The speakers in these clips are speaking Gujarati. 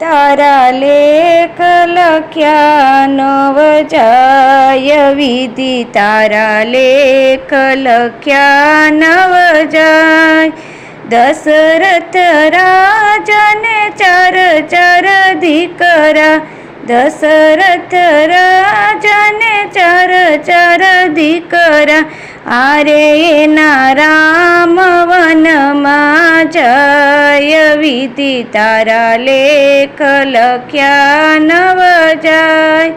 તારા લેખ લખ્યા નવ જાય વિધિ, તારા લેખ લખ્યા નવ જાય દશરથ રાજને ચાર ચાર દીકરા, દશરથ રાજને ચાર ચાર દીકરા આરે ના રામ વનમાં જય વિધિ તારા લેખ લખ્યા નવ જાય.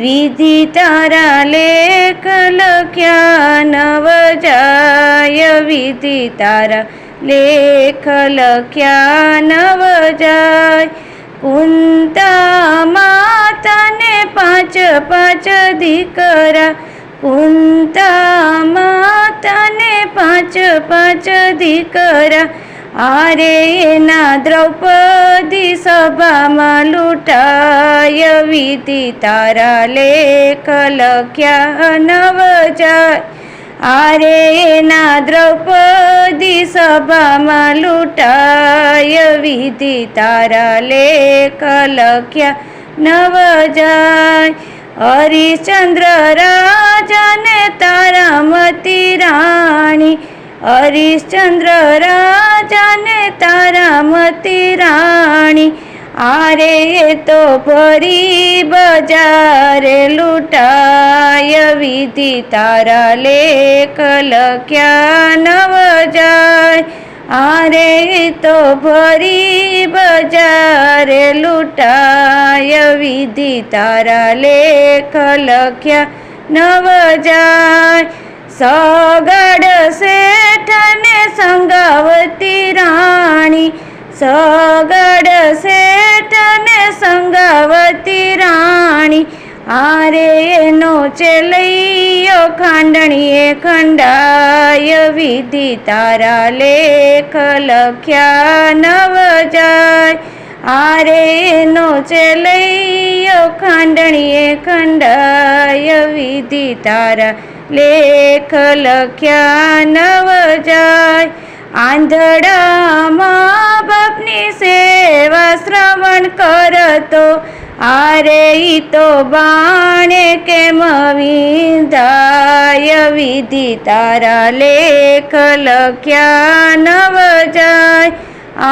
વિધિ તારા લેખ લખ્યા નવ જાય. વિધિ તારા લેખ લખ્યા નવ જાય. કુંતા માતાને પાંચ પાંચ દીકરા કુંતા માતાને પાંચ પાંચ દીકરા. આરે એના દ્રૌપદી સભામાં લૂંટાય વિધિ તારા લેખ લખ્યા નવ જાય આરે એના દ્રૌપદી સભામાં લૂંટાય વિધિ તારા લેખ લખ્યા નવ જાય હરિશ્ચંદ્ર રાજાને હરિશ્ચંદ્ર રાજાને તારામતી રાણી, આરે તો ફરી બજારે લૂંટાય વિધિ તારા લેખ લખ્યા નવ જાય આરે તો ફરી બજારે લૂંટાય વિધિ તારા લેખ લખ્યા નવ જાય સગડ શેઠને સંગાવતી રાણી. સગડ શેઠને સંગાવતી રાણી. આરે એનો ચેલૈયો ખાંડણીએ ખંડાય વિધિ તારા લેખ લખ્યા નવ જાય આરે એનો ચેલૈયો ખાંડણીએ ખંડાય વિધિ તારા લેખ લખ્યા નવ જાય આંધળામાં બાપની સેવા શ્રવણ કરતો. આરે ઈ તો બાણે કેમ વિધાય વિધિ? તારા લેખ લખ્યા નવ જાય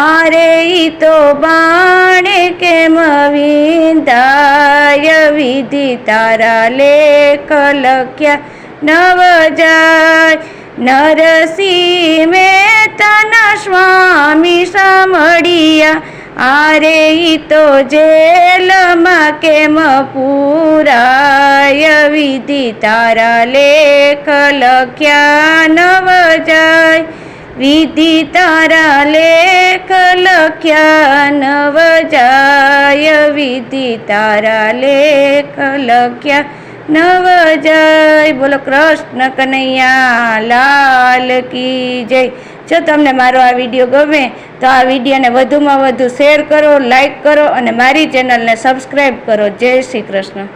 આરે ઈ તો બાણે કેમ વિધાય વિધિ? તારા લેખ લખ્યા નવ જાય નરસિંહ મહેતાના સ્વામી સાંભળ્યા. આરે તો જેલમાં કેમ પૂરાય વિધિ તારા લેખ લખ્યા નવ જાય વિધિ તારા લેખ લખ્યા નવ જાય વિધિ તારા લેખ લખ્યા નવ જય. બોલો કૃષ્ણ કનૈયા, લાલ કી જય. જો તમને મારો આ વીડિયો ગમે, તો આ વિડીયોને વધુમાં વધુ શેર કરો, લાઈક કરો અને મારી ચેનલને સબસ્ક્રાઈબ કરો. જય શ્રી કૃષ્ણ.